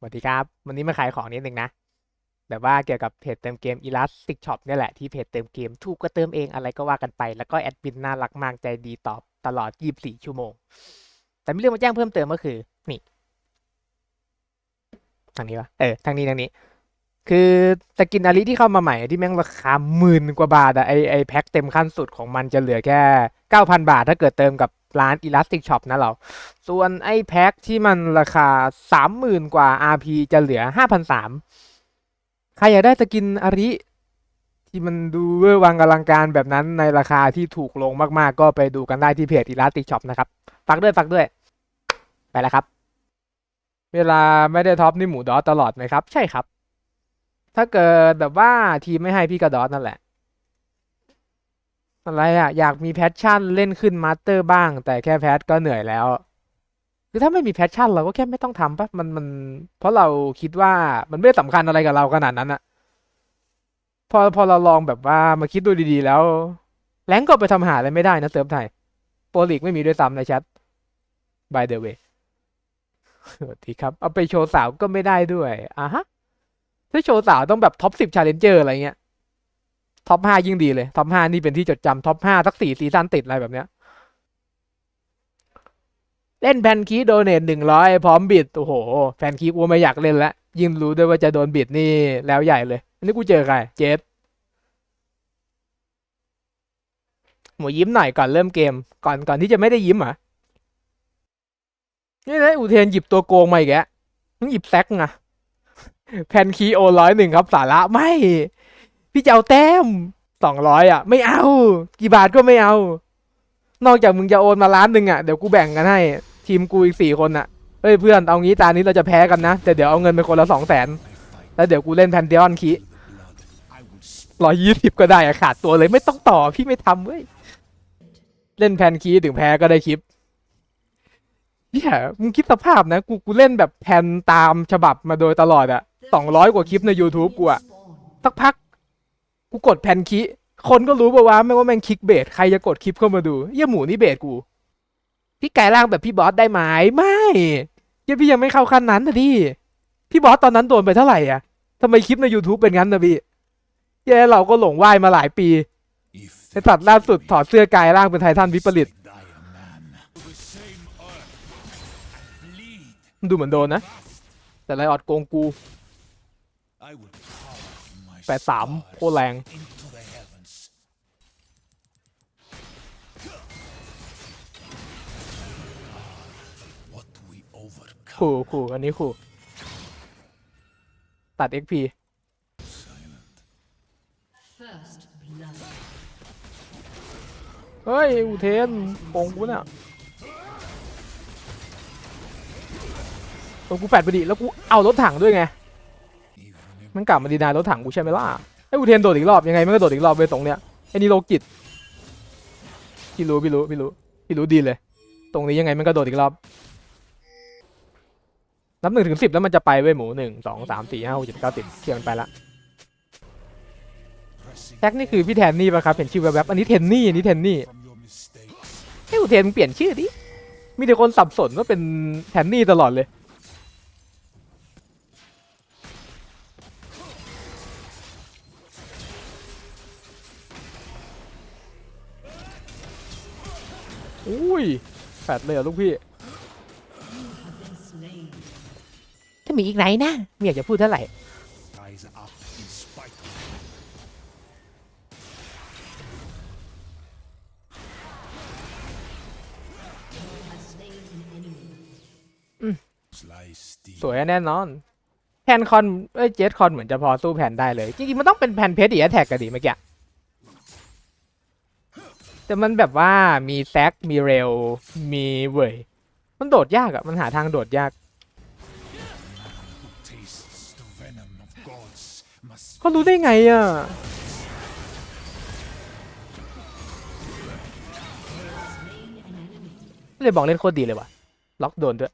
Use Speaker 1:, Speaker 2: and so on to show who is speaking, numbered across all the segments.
Speaker 1: สวัสดีครับ วันนี้มาขายของนิดนึงนะ แบบว่าเกี่ยวกับเพจเติมเกม Elastic Shop เนี่ยแหละที่เพจเติมเกม ถูกก็เติมเองอะไรก็ว่ากันไป แล้วก็แอดมินน่ารักมากใจดีตอบตลอด 24 ชั่วโมง แต่มีเรื่องมาแจ้งเพิ่มเติมก็คือ นี่ ทางนี้วะเออ ทางนี้ทางนี้ คือสกินอาริที่เข้ามาใหม่ที่แม่งราคาหมื่นกว่าบาทอะไอไอแพ็คเต็มขั้นสุดของมันจะเหลือแค่ 9,000 บาท ถ้าเกิดเติมกับร้าน Elastic Shop นะเรา ส่วนไอแพ็คที่มันราคา 30,000 กว่า RP จะเหลือ 5,300 ใครอยากได้สกินอาริที่มันดูเวอร์วังอลังการแบบนั้นในราคาที่ถูกลงมากๆ ก็ไปดูกันได้ที่เพจ Elastic Shop นะครับฝากด้วยฝากด้วย ไปแล้วครับ เวลาไม่ได้ท็อปนี่หมูดอตลอดไหมครับ ใช่ครับ ถ้าเกิดแบบว่าทีมไม่ให้พี่กระดอสนั่นแหละ อะไรอะอยากมีแพชชั่นเล่นขึ้นมาสเตอร์บ้าง แต่แค่แพทก็เหนื่อยแล้ว คือถ้าไม่มีแพชชั่นเราก็แค่ไม่ต้องทำปะมันมัน เพราะเราคิดว่ามันไม่สำคัญอะไรกับเราขนาดนั้นอะพอพอเราลองแบบว่ามาคิดดูดีๆแล้ว แรงก็ไปทำหาอะไรไม่ได้นะเซิร์ฟไทยโปรลีกไม่มีด้วยซ้ำในแชท by the way สวัสดีครับ เอาไปโชว์สาวก็ไม่ได้ด้วยอะฮะ ถ้าโชว์สาวต้องแบบท็อปสิบชาเลนเจอร์อะไรเงี้ยท็อปห้ายิ่งดีเลยท็อปห้านี่เป็นที่จดจำท็อปห้าสักสี่ซีซั่นติดอะไรแบบเนี้ย เล่นแพนคีโดเนทหนึ่งร้อยพร้อมบิดโอ้โหแพนคีกูไม่อยากเล่นแล้วยิ่งรู้ด้วยว่าจะโดนบิดนี่แล้วใหญ่เลยอันนี้กูเจอใครเจฟหมูยิ้มหน่อยก่อนเริ่มเกม ก่อนก่อนที่จะไม่ได้ยิ้มอะนี่นะอุเทนหยิบตัวโกงมาอีกแล้วมึงหยิบแซกไง แพนคีโอร้อยหนึ่งครับ สาระไม่ พี่จะเอาแต้มสองร้อยอะ ไม่เอา กี่บาทก็ไม่เอา นอกจากมึงจะโอนมาล้านหนึ่งอะ เดี๋ยวกูแบ่งกันให้ ทีมกูอีกสี่คนอะเฮ้ยเพื่อนเอางี้ตานี้เราจะแพ้กันนะ แต่เดี๋ยวเอาเงินไปคนละสองแสนแล้วเดี๋ยวกูเล่นแพนเดออนคีร้อยยี่สิบก็ได้อะขาดตัวเลยไม่ต้องต่อพี่ไม่ทำเว้ย เล่นแพนคีถึงแพ้ก็ได้คลิป เนี่ยมึงคิดสภาพนะ กูกูเล่นแบบแพนตามฉบับมาโดยตลอดอะสองร้อยกว่าคลิปใน YouTube กูอะสักพัก กูกดแพนคีคนก็รู้ป่าวะไม่ว่าแม่งคลิกเบสใครจะกดคลิปเข้ามาดูเยี่ยหมูนี่เบสกูพี่ไก่ล่างแบบพี่บอสได้ไหมไม่เยี่ยพี่ยังไม่เข้าขั้นนั้นนะดิพี่บอสตอนนั้นโดนไปเท่าไหร่อะทำไมคลิปใน YouTube เป็นงั้นนะพี่แย่เราก็หลงไหวมาหลายปีไอสัตว์ล่าสุดถอดเสื้อกายร่างเป็นไททันวิปริต ดูเหมือนโดนนะ แต่ไรออดโกงกูแปดสามโคตรแรง ขู่ขู่อันนี้ขู่ ตัด XP
Speaker 2: First blood.
Speaker 1: เฮ้ย อุเทนโกงกูเนี่ย ตัวกูแฟดไปดิแล้วกูเอารถถังด้วยไง มันกลับมาดีนายรถถังกูใช่ไหมล่ะไอ้อุเทนโดดอีกรอบยังไงมันก็โดดอีกรอบไปตรงเนี้ยไอ้นี่โลกิตพี่รู้พี่รู้พี่รู้พี่รู้ดีเลย ตรงนี้ยังไงมันก็โดดอีกรอบนับหนึ่งถึงสิบแล้วมันจะไปเว้ยหมูหนึ่งสองสามสี่ห้าหกเจ็ดเก้าสิบเที่ยงมันไปละแจ็คนี่คือพี่แทนนี่ปะครับเห็นชื่อแวบๆอันนี้เทนนี่อันนี้เทนนี่ให้อุเทนเปลี่ยนชื่อดิมีแต่คนสับสนว่าเป็นแทนนี่ตลอดเลย อุ้ยแฟดเลยเหรอลูกพี่
Speaker 2: Been slain.
Speaker 1: จะมีอีกไหนนะไม่อยากจะพูดเท่าไหร่
Speaker 3: Rise up in spite of สไลซ์ตี
Speaker 1: สวยแน่นอน แพนคอนเอ้ยเจสคอนเหมือนจะพอสู้แพนได้เลย จริงๆ มันต้องเป็นแพนเพชรอีแท็กกันดีเมื่อกี้ แต่มันแบบว่ามีแซกมีเรลมีเวยมันโดดยากอะมันหาทางโดดยากเขารู้ได้ไงอะเลยบอกเล่นโคตรดีเลยว่ะ ล็อกโดนด้วย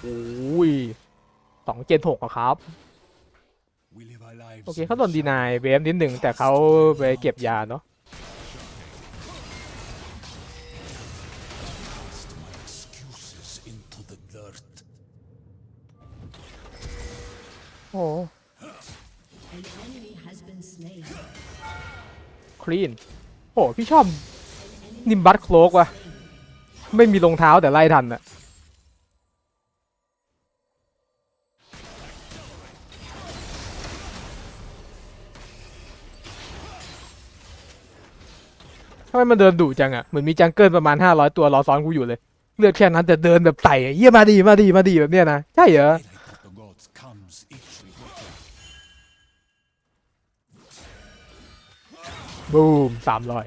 Speaker 1: โอ้ยสองเจนหกอะครับ โอเคเขาโดนดีนายเวฟนิดหนึ่งแต่เขาไปเก็บยาเนาะโอ้คลีน โอ้พี่ชอบ นิมบัตโคลกว่ะ ไม่มีรองเท้าแต่ไล่ทันอะ ทำไมมันเดินดุจังอะเหมือนมีจังเกิลประมาณ500ตัวรอซ้อนกูอยู่เลย เลือดแค่นั้นแต่เดินแบบไต่เยี่ยมาดีมาดีมาดีแบบเนี้ยนะใช่เหรอบูมสามร้อย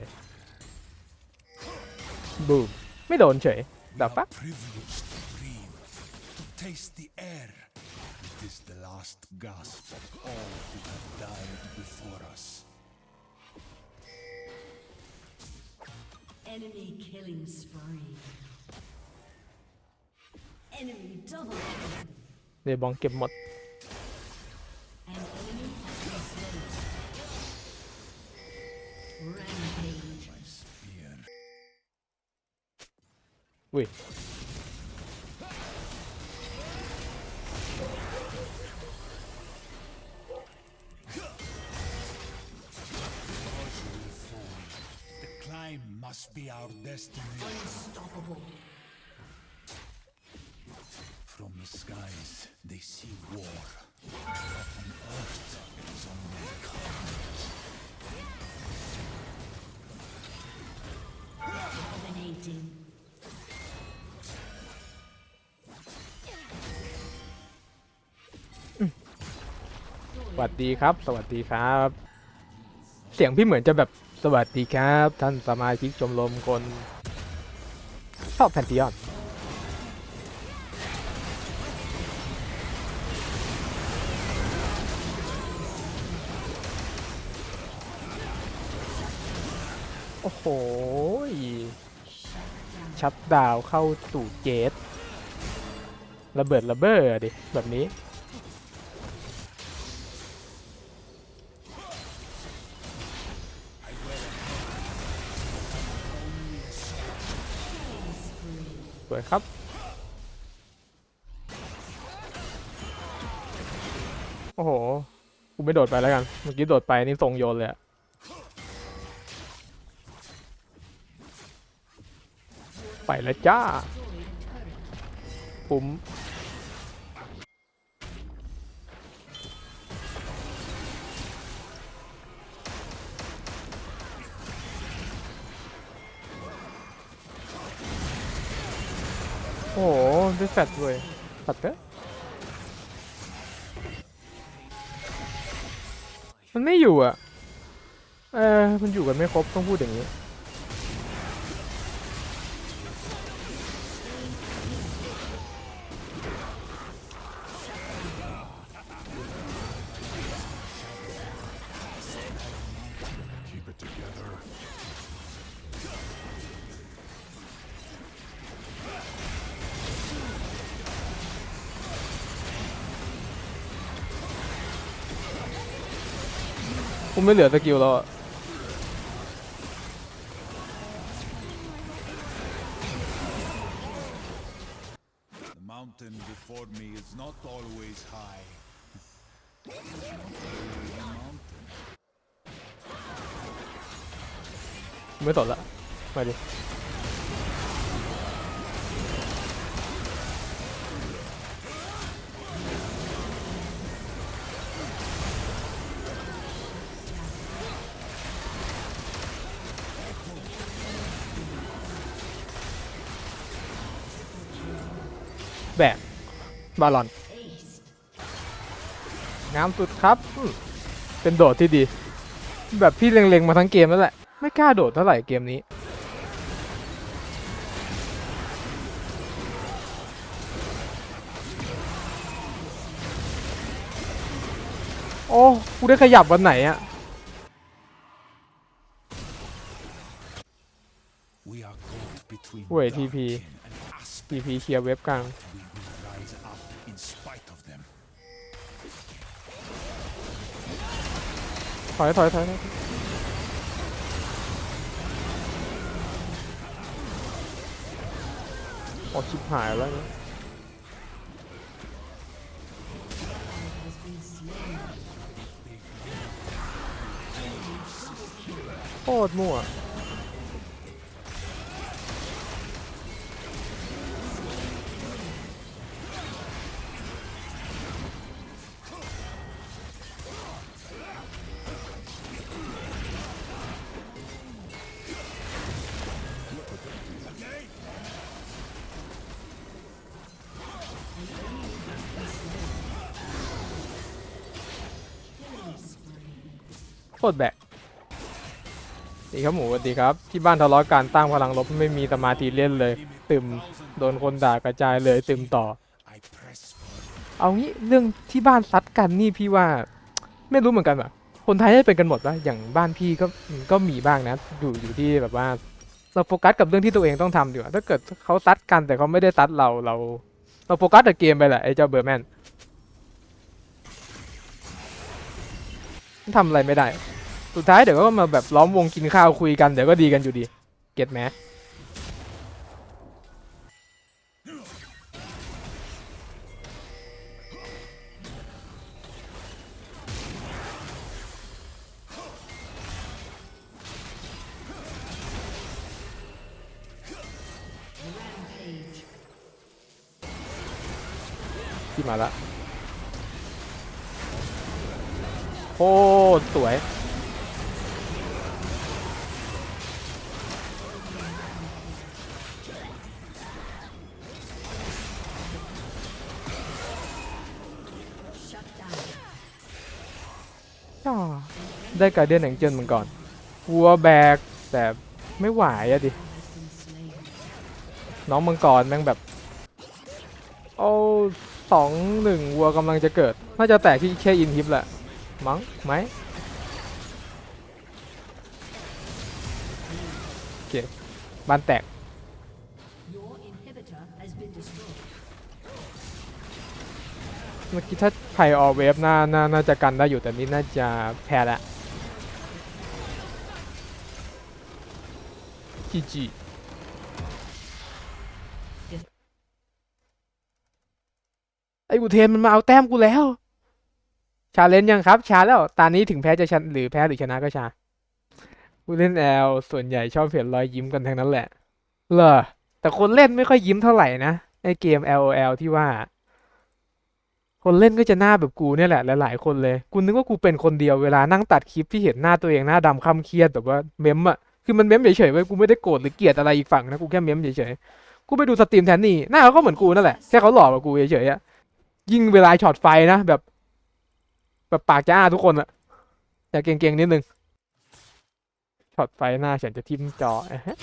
Speaker 1: บูมไม่โดนเฉย
Speaker 3: We
Speaker 1: The
Speaker 3: are
Speaker 1: fuck?
Speaker 2: Enemy killing spree. Enemy double kill.
Speaker 1: เดยวบองเก็บหมด
Speaker 2: An enemy has been slain. Rampage.
Speaker 3: My spear
Speaker 1: อุ้ย
Speaker 3: must be our destiny.
Speaker 2: Unstoppable.
Speaker 3: From the skies, they see war. But on earth, it is only carnage.
Speaker 2: Dominating.
Speaker 1: สวัสดีครับ สวัสดีครับ เสียงพี่เหมือนจะแบบ สวัสดีครับ ท่านสมาชิกชมรมคน ชอบแพนติออน โอ้โห ชัดดาวเข้าสู่เจตระเบิดระเบ้อดิ แบบนี้ วยครับ โอ้โห กูไม่โดดไปแล้วกัน เมื่อกี้โดดไปนี่ทรงโยนเลยอะไปแล้วจ้า ปุ่ม โอ้โหได้แฟดด้วยตัดเถอะมันไม่อยู่อะ เออมันอยู่กันไม่ครบต้องพูดอย่างนี้ ไม่เหลือสกิลแล้วอะ
Speaker 3: The mountain before me is not always high. It's not always a mountain.
Speaker 1: กูไม่สนละ มาดิ บาลอน
Speaker 2: Ace.
Speaker 1: งามสุดครับอืมเป็นโดดที่ดี แบบพี่เล็งๆมาทั้งเกมแล้วแหละ ไม่กล้าโดดเท่าไหร่เกมนี้ โอ้ กูได้ขยับวันไหนอะ
Speaker 3: We are caught between
Speaker 1: Wait,
Speaker 3: dark
Speaker 1: TP.
Speaker 3: kin and asp.
Speaker 1: พีพีเคลียร์เว็บกลาง ถอยถอยถอยออกชิบหายแล้วเนี่
Speaker 2: โค
Speaker 1: ตรมั่ว คตรแบกสวัสดีครับหมูสวัสดีครับ ที่บ้านทะเลาะการตั้งพลังลบไม่มีสมาธิเล่นเลย ตึมโดนคนด่ากระจายเลยตึมต่อ เอางี้เรื่องที่บ้านซัดกันนี่พี่ว่าไม่รู้เหมือนกันว่ะคนไทยได้เป็นกันหมดปะอย่างบ้านพี่ก็ก็มีบ้างนะ อยู่อยู่ที่แบบว่า เราโฟกัสกับเรื่องที่ตัวเองต้องทำดีกว่าถ้าเกิดเขาซัดกันแต่เขาไม่ได้ซัดเราเรา เราโฟกัสกับเกมไปแหละไอ้เจ้าเบอร์แมนทำอะไรไม่ได้ สุดท้ายเดี๋ยวก็มาแบบล้อมวงกินข้าวคุยกันเดี๋ยวก็ดีกันอยู่ดี เก็ตไหมที่มาละโคตรสวย ได้การเดียนแห่งเจินมันก่อนวัวแบก แต่ไม่ไหวอะดิ น้องมังกรแม่งแบบ โอ้สองหนึ่งวัวกำลังจะเกิด น่าจะแตกที่แค่อินทิปแหละ มั้งไหมโอเคบ้านแตกเมื่อกี้ถ้าไพออกเวฟน่าน่าน่าจะกันได้อยู่แต่นี่น่าจะแพ้ละ จีจีไอ้อุเทนมันมาเอาแต้มกูแล้ว ชาเลนจ์ยังครับ ชาแล้ว ตอนนี้ถึงแพ้จะชนะหรือแพ้หรือชนะก็ชาผู้เล่นแอลส่วนใหญ่ชอบเห็นรอยยิ้มกันทั้งนั้นแหละ เหรอ แต่คนเล่นไม่ค่อยยิ้มเท่าไหร่นะไอเกม LOL ที่ว่า คนเล่นก็จะหน้าแบบกูเนี่ยแหละหลายๆคนเลย กูนึกว่ากูเป็นคนเดียวเวลานั่งตัดคลิปที่เห็นหน้าตัวเองหน้าดำค่ำเครียดแบบว่าเมมอะ คือมันเม้มเฉยๆเว้ยกูไม่ได้โกรธหรือเกลียดอะไรอีกฝั่งนะกูแค่เม้มเฉยๆกูไปดูสตรีมแทนนี่หน้าเขาก็เหมือนกูนั่นแหละแค่เขาหล่อกว่ากูเฉยๆอะยิ่งเวลาช็อตไฟนะแบบ แบบปากจ้าทุกคนอะอย่าเก่งๆนิดนึงช็อตไฟหน้าฉันจะทิ่มจออะฮะ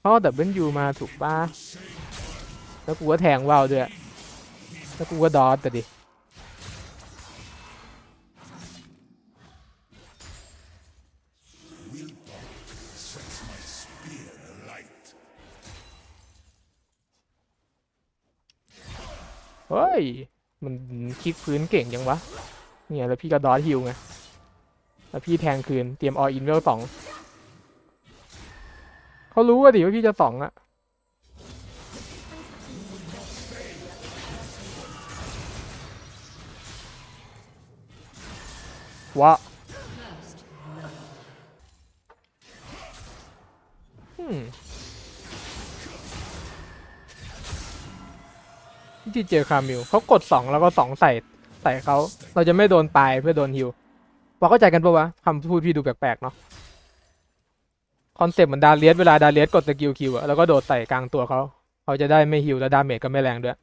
Speaker 1: เพราะดับเบิลยูมาถูกป้าแล้วกูก็แทงว่าวด้วยแล้วกูก็ดอทแต่ดิ เฮ้ย มันคลิกพื้นเก่งยังวะ เนี่ยแล้วพี่ก็ดอทฮิวไง แล้วพี่แทงคืน เตรียมออินเวลสอง เขารู้ว่าดิว่าพี่จะสองอะวะ ที่เจอคามิลเขากดสองแล้วก็สองใส่ใส่เขาเราจะไม่โดนปลายเพื่อโดนฮิวพอเข้าใจกันปะวะคำพูดพี่ดูแปลกๆเนาะคอนเซปต์เหมือนดาเลียสเวลาดาเลียสกดสกิลคิวอะแล้วก็โดดใส่กลางตัวเขาเขาจะได้ไม่ฮิวและดาเมจก็ไม่แรงด้วย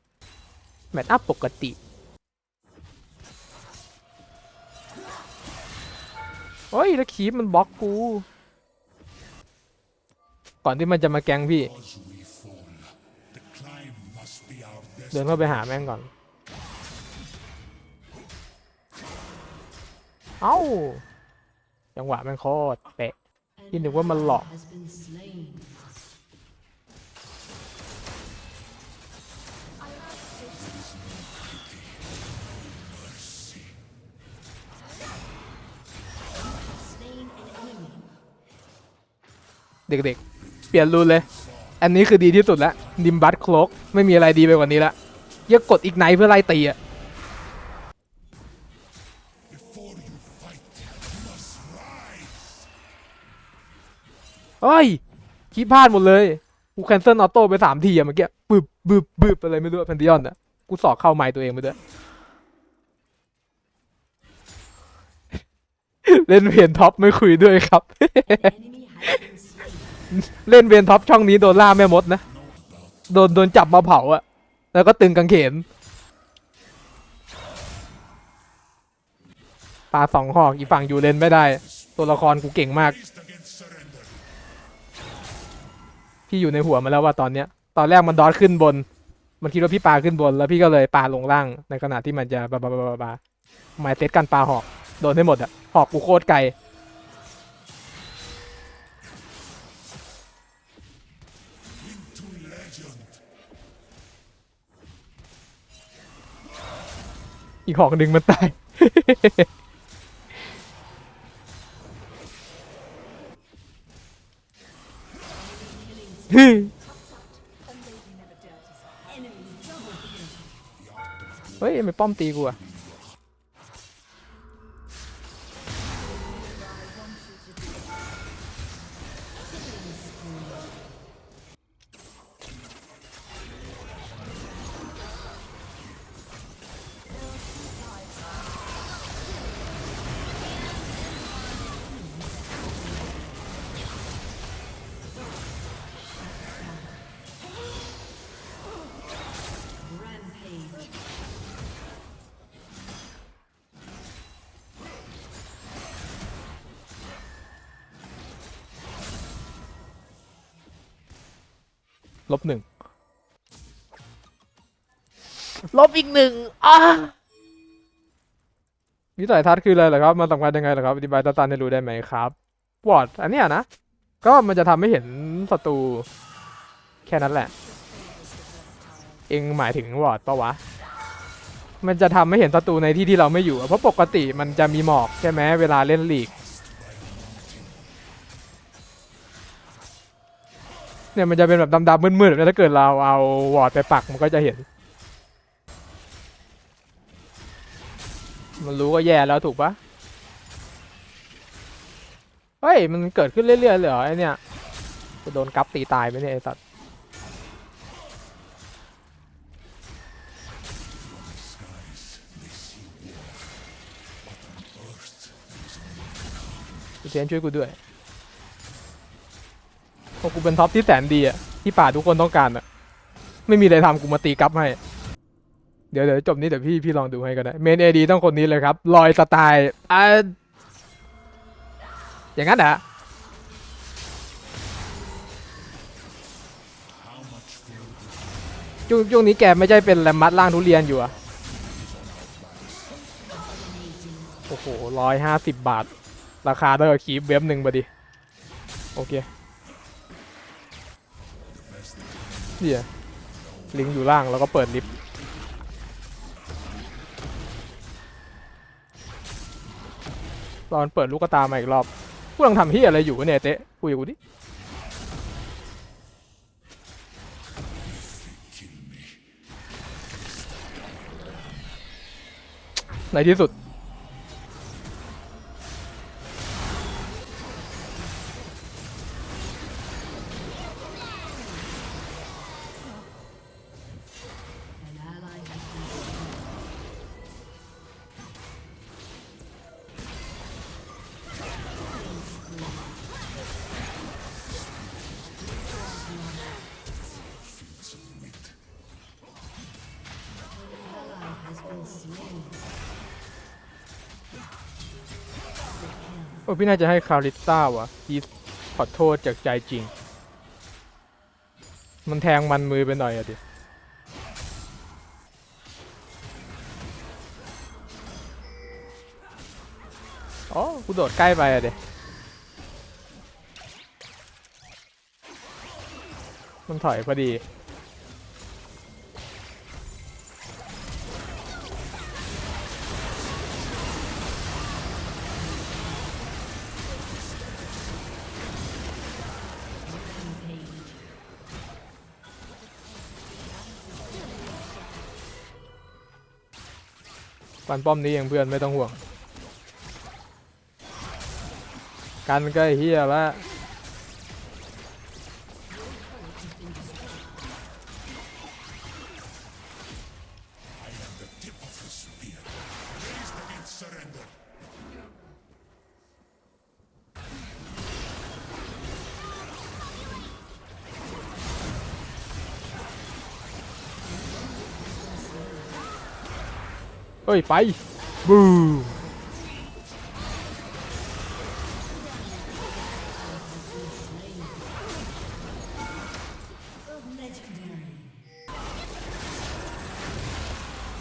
Speaker 1: แมตช์อัพปกติโอ้ยแล้วคีบมันบล็อกกู ก่อนที่มันจะมาแกงพี่
Speaker 3: as we fall. The climb must be our
Speaker 1: เดิน
Speaker 3: destiny.
Speaker 1: เข้าไปหาแม่งก่อน เอ้า จังหวะแม่งโคตรเป๊ะ
Speaker 2: An
Speaker 1: Nhìn được quá mà
Speaker 2: ally
Speaker 1: lọ.
Speaker 2: has been slain.
Speaker 1: เด็กๆ เปลี่ยนรูนเลย อันนี้คือดีที่สุดแล้วดิมบัตโคลกไม่มีอะไรดีไปกว่านี้ละเยอะกดอีกไนเพื่อไล่ตีอะเฮ้ยคีพลาดหมดเลย กูแคนเซิลออโต้ไปสามทีอะเมื่อกี้บึบบึบบึบอะไรไม่รู้แพนดิออนอะกูสอกเข้าไม้ตัวเองไปด้วยเล่นเวียนท็อปไม่คุยด้วยครับ เล่นเวียนท็อปช่องนี้โดนล่าแม่มดนะ โดนโดนจับมาเผาอะแล้วก็ตึงกางเขนปลาสองหอกอีฝั่งอยู่เลนไม่ได้ ตัวละครกูเก่งมาก พี่อยู่ในหัวมันแล้วว่าตอนเนี้ย ตอนแรกมันดอทขึ้นบน มันคิดว่าพี่ปลาขึ้นบน แล้วพี่ก็เลยปลาลงล่าง ในขณะที่มันจะบาบาบาบาบาหมายเซตกันปลาหอก โดนให้หมดอะหอกกูโคตรไกล อีกหอกหนึ่งมันตาย เฮ้ยไม่ป้อมตีกูอะ ลบหนึ่งลบอีกหนึ่งอ่าวิสัยทัศน์คืออะไรเหรอครับ มันสำคัญยังไงเหรอครับ อธิบายสั้นๆให้รู้ได้ไหมครับวอร์ดอันเนี้ยนะ ก็มันจะทำให้เห็นศัตรูแค่นั้นแหละ เองหมายถึงวอร์ดปะวะ มันจะทำให้เห็นศัตรูในที่ที่เราไม่อยู่อะเพราะปกติมันจะมีหมอกใช่ไหมเวลาเล่นลีก เนี่ยมันจะเป็นแบบดำๆมืดๆแบบนี้ถ้าเกิดเราเอาวอร์ดไปปักมันก็จะเห็น มันรู้ก็แย่แล้วถูกปะเฮ้ย มันเกิดขึ้นเรื่อยๆเลยเหรอไอเนี่ยจะโดนกัปตีตายไหมเนี่ยไอสัตว์เทียนช่วยกูด้วย พวกกูเป็นท็อปที่แสนดีอะที่ป่าทุกคนต้องการอะไม่มีอะไรทำกูมาตีกลับให้ เดี๋ยวเดี๋ยวจบนี้เดี๋ยวพี่พี่ลองดูให้ก็ได้เมนเอดีต้องคนนี้เลยครับลอยสไตล์อ่าอย่างนั้นเหรอช่วงช่วงนี้แกไม่ใช่เป็นแรมมัดล่างทุเรียนอยู่อะโอ้โหร้อยห้าสิบบาท ราคาเท่ากับคีบเว็บหนึ่งพอดี โอเค เนี่ยลิงอยู่ล่างแล้วก็เปิดลิฟต์รอมันเปิดลูกตามาอีกรอบกูกำลังทำเฮียอะไรอยู่เนี่ยเต๊ะคุยกับกูดิในที่สุด พี่น่าจะให้คาริสต้าวะพี่ขอโทษจากใจจริง มันแทงมันมือไปหน่อยอะดิอ๋อกูโดดใกล้ไปอะดิมันถอยพอดี ปันป้อมนี้เองเพื่อนไม่ต้องห่วง กันก็ไอ้เฮียละ
Speaker 2: เฮ้ย ไป บู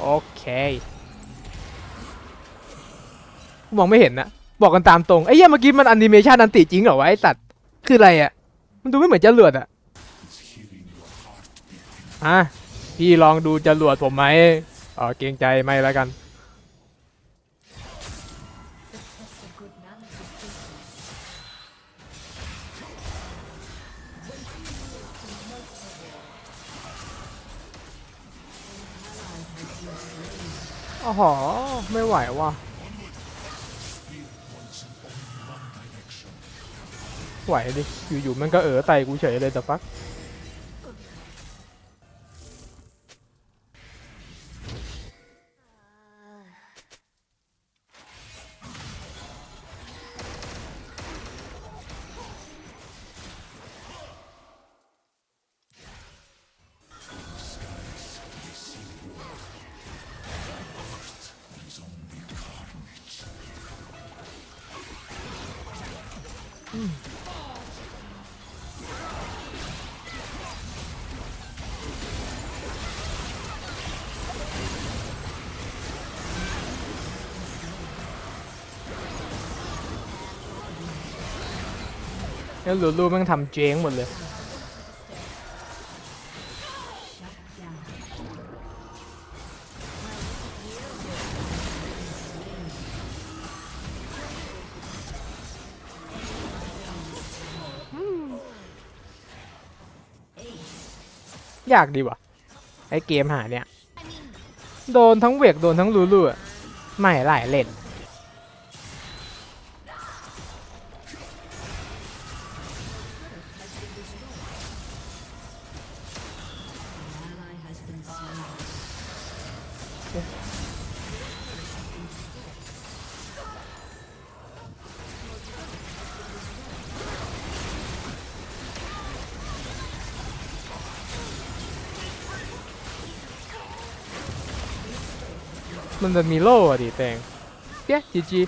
Speaker 2: โอเคมองไม่เห็นนะบอกกันตามตรงไอ้เหี้ยเมื่อกี้มันแอนิเมชันอันติจริงเหรอวะไอ้สัตว์คืออะไรอะ มันดูไม่เหมือนจรวดอะอะพี่ลองดูจรวดผมไหม อ๋อเกรงใจไม่แล้วกัน อ๋อไม่ไหวว่ะ ไหวดิ อยู่ๆมันก็เออไตกูเฉยเลยแต่ฟัก แล้วลูลูแม่งทำเจ๊งหมดเลยยากดีว่ะ ไอเกมหาเนี่ย โดนทั้งเวกโดนทั้งลูลูอะไม่หลายเล่น มันมีโล่อะดิแตงเปี้ยจีจี